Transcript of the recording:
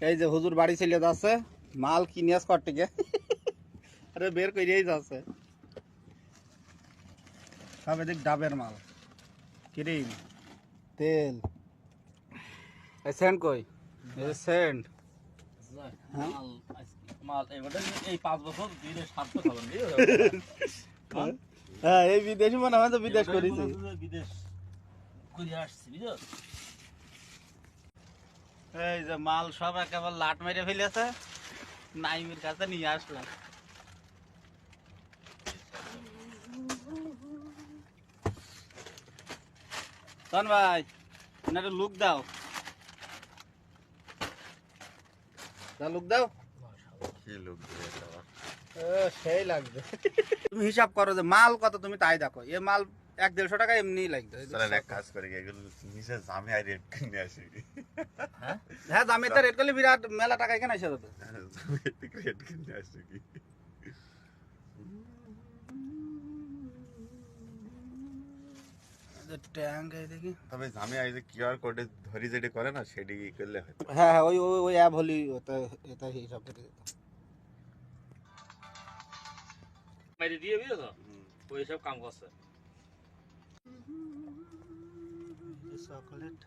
এই যে হুজুর বাড়ি ছেলে যাচ্ছে মাল কিনে আস কর থেকে আরে বের করেই যাচ্ছে। সব এদিক ডাবের মাল। ক্রিম তেল। এই সেন্ট কই? এই সেন্ট। হ্যাঁ? এই হবেন হ্যাঁ এই বিদেশি মনে হয় তো বিদেশ করেছি। বিদেশ করে আসছি এই যে মাল সব একেবারে লাট মেরে ফেলেছে। নাইমের কাছে নিয়ে আসলাম। তন ভাই একটা লুক দাও। লুক দাও। কি লোক সেই লাগবে। তুমি হিসাব করো যে মাল কত তুমি তাই দেখো। এ মাল এক দেড়শো টাকা এমনি লাগবে। তাহলে এক কাজ করে এগুলো নিচে জামে আর রেট কিনে আসি। হ্যাঁ? দামে তো রেট করলে বিরাট মেলা টাকা এখানে যেত রেট কিনে আসি। কি ট্যাঙ্ক দেখি। তবে জামে আই যে কিউআর কোডে ধরি যেটা করে না সেটি করলে হয়। হ্যাঁ হ্যাঁ ওই ওই ওই অ্যাপ হলি ওটা এটা হিসাব করে দিত। দিয়ে বুঝছ? ওই সব কাম করছে। chocolate